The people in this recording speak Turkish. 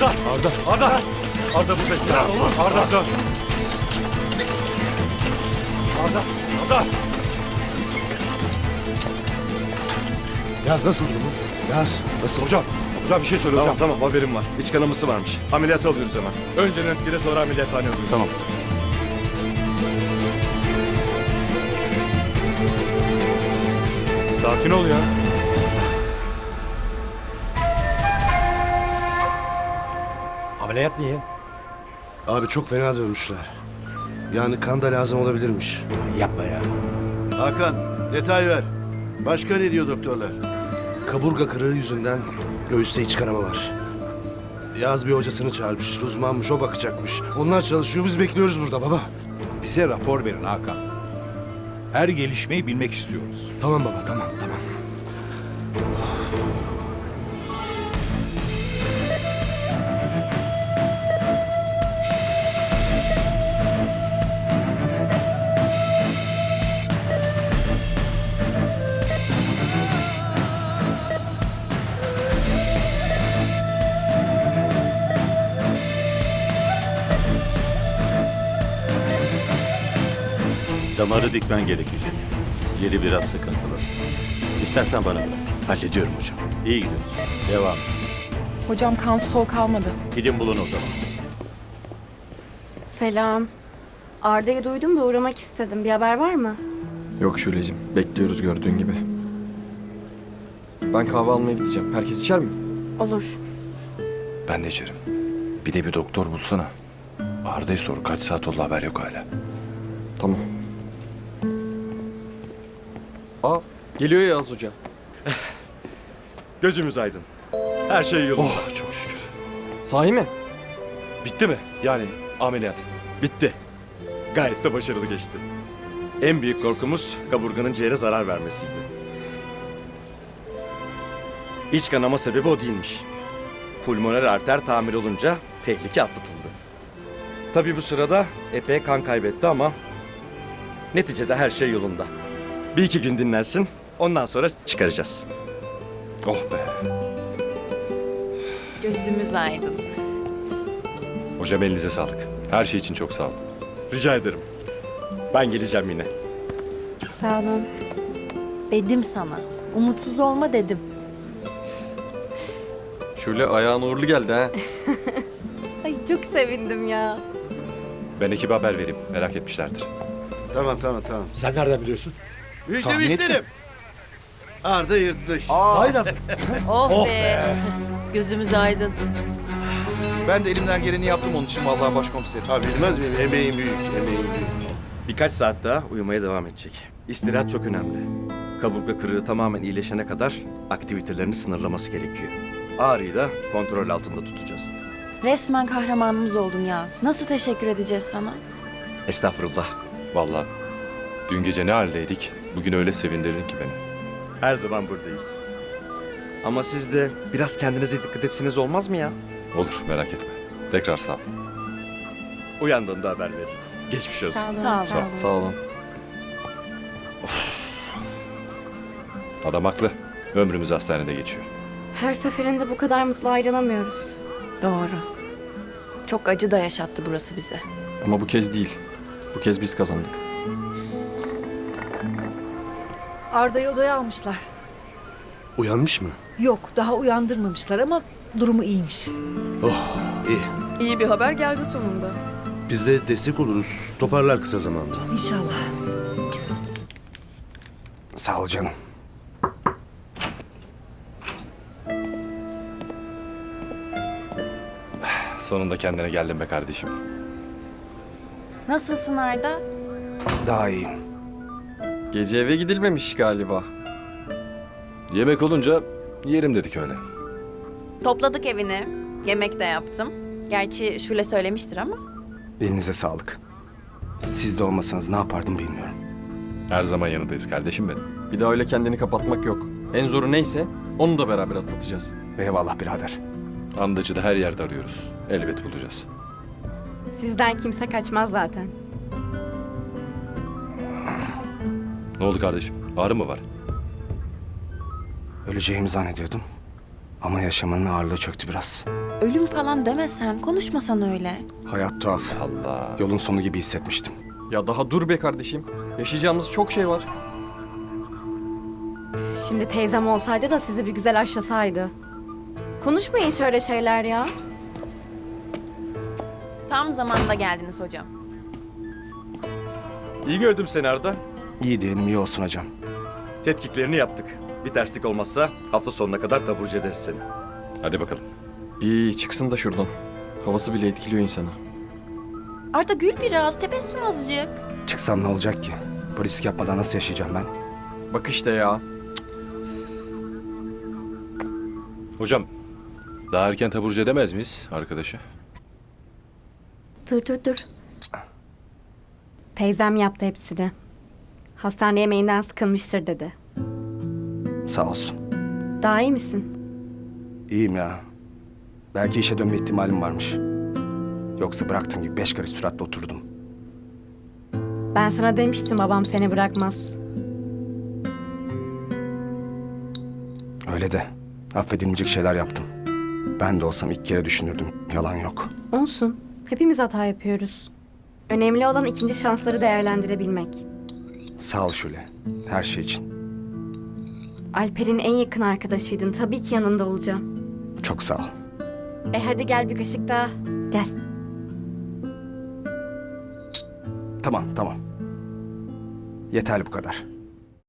Arda! Arda! Arda! Arda buradayız. Arda dön. Arda! Arda! Yaz nasıl durumu? Yaz nasıl? Hocam! Hocam bir şey söyle hocam. Tamam haberim var. İç kanaması varmış. Ameliyat alıyoruz hemen. Önce röntgene sonra ameliyathane alıyoruz. Tamam. Sakin ol ya. Ameliyat niye? Abi çok fena dönmüşler. Yani kan da lazım olabilirmiş. Yapma ya. Hakan detay ver. Başka ne diyor doktorlar? Kaburga kırığı yüzünden göğüste iç kanama var. Yaz bir hocasını çağırmış. Uzmanmış o bakacakmış. Onlar çalışıyor biz bekliyoruz burada baba. Bize rapor verin Hakan. Her gelişmeyi bilmek istiyoruz. Tamam baba tamam tamam. Damarı dikmen gerekecek. Yeri biraz sıkıntılı. İstersen bana bırak. Hallediyorum hocam. İyi gidiyorsun. Devam. Hocam kan stoğu kalmadı. Gidin bulun o zaman. Selam. Arda'yı duydum da uğramak istedim. Bir haber var mı? Yok Şule'cim. Bekliyoruz gördüğün gibi. Ben kahve almaya gideceğim. Herkes içer mi? Olur. Ben de içerim. Bir de bir doktor bulsana. Arda'yı sor. Kaç saat oldu haber yok hala. Tamam. Aa geliyor Yağız Hoca. Gözümüz aydın. Her şey yolunda. Oh çok şükür. Sahi mi? Bitti mi? Yani ameliyat. Bitti. Gayet de başarılı geçti. En büyük korkumuz kaburganın ciğere zarar vermesiydi. İç kanama sebebi o değilmiş. Pulmoner arter tamir olunca tehlike atlatıldı. Tabii bu sırada epey kan kaybetti ama neticede her şey yolunda. Bir iki gün dinlensin, ondan sonra çıkaracağız. Oh be. Gözümüz aydın. Hocam elinize sağlık. Her şey için çok sağ olun. Rica ederim. Ben geleceğim yine. Sağ olun. Dedim sana. Umutsuz olma dedim. Şule ayağın uğurlu geldi ha. Ay çok sevindim ya. Ben ekibe haber vereyim. Merak etmişlerdir. Tamam tamam tamam. Sen nereden biliyorsun? Müjdemi isterim. Arda yırtmış. Sahiden mi? Oh, be. Gözümüz aydın. Ben de elimden geleni yaptım onun için vallahi başkomiserim. Ha bilmez miyim? Emeğin büyük, emeğin büyük. Birkaç saat daha uyumaya devam edecek. İstirahat çok önemli. Kaburga kırığı tamamen iyileşene kadar aktivitelerini sınırlaması gerekiyor. Ağrıyı da kontrol altında tutacağız. Resmen kahramanımız oldun Yaz. Nasıl teşekkür edeceğiz sana? Estağfurullah. Vallahi dün gece ne haldeydik? Bugün öyle sevindirdin ki beni. Her zaman buradayız. Ama siz de biraz kendinize dikkat etsiniz olmaz mı ya? Olur merak etme. Tekrar sağ ol. Uyandığında haber veririz. Geçmiş olsun. Sağ olun. Sağ ol. Sağ olun. Sağ olun. Adam haklı. Ömrümüz hastanede geçiyor. Her seferinde bu kadar mutlu ayrılamıyoruz. Doğru. Çok acı da yaşattı burası bize. Ama bu kez değil. Bu kez biz kazandık. Arda'yı odaya almışlar. Uyanmış mı? Yok daha uyandırmamışlar ama durumu iyiymiş. Oh iyi. İyi bir haber geldi sonunda. Biz de destek oluruz. Toparlar kısa zamanda. İnşallah. Sağ ol canım. Sonunda kendine geldin be kardeşim. Nasılsın Arda? Daha iyiyim. Gece eve gidilmemiş galiba. Yemek olunca yerim dedik öyle. Topladık evini. Yemek de yaptım. Gerçi Şule söylemiştir ama. Elinize sağlık. Siz de olmasanız ne yapardım bilmiyorum. Her zaman yanındayız kardeşim benim. Bir daha öyle kendini kapatmak yok. En zoru neyse onu da beraber atlatacağız. Eyvallah birader. Andacı da her yerde arıyoruz. Elbet bulacağız. Sizden kimse kaçmaz zaten. Ne oldu kardeşim? Ağrı mı var? Öleceğimi zannediyordum. Ama yaşamanın ağırlığı çöktü biraz. ölüm falan demesen, konuşmasan öyle. Hayat tuhaf. Allah. Yolun sonu gibi hissetmiştim. Ya daha dur be kardeşim. Yaşayacağımız çok şey var. Şimdi teyzem olsaydı da sizi bir güzel aşlasaydı. Konuşmayın şöyle şeyler ya. Tam zamanında geldiniz hocam. İyi gördüm seni Arda. İyi diyelim iyi olsun hocam. Tetkiklerini yaptık. Bir terslik olmazsa hafta sonuna kadar taburcu ederiz seni. Hadi bakalım. İyi iyi çıksın da şuradan. Havası bile etkiliyor insanı. Arda gül biraz, tebessüm azıcık. Çıksam ne olacak ki? Polislik yapmadan nasıl yaşayacağım ben? Bak işte ya. Hocam daha erken taburcu edemez miyiz arkadaşı? Dur dur dur. Teyzem yaptı hepsini. Hastane yemeğinden sıkılmıştır dedi. Sağ olsun. Daha iyi misin? İyiyim ya. Belki işe dönme ihtimalim varmış. Yoksa bıraktığın gibi beş karış süratle oturdum. Ben sana demiştim babam seni bırakmaz. Öyle de affedilmeyecek şeyler yaptım. Ben de olsam ilk kere düşünürdüm. Yalan yok. Olsun. Hepimiz hata yapıyoruz. Önemli olan ikinci şansları değerlendirebilmek. Sağ ol Şule. Her şey için. Alper'in en yakın arkadaşıydın. Tabii ki yanında olacağım. Çok sağ ol. E hadi gel bir kaşık daha. Gel. Tamam tamam. Yeterli bu kadar.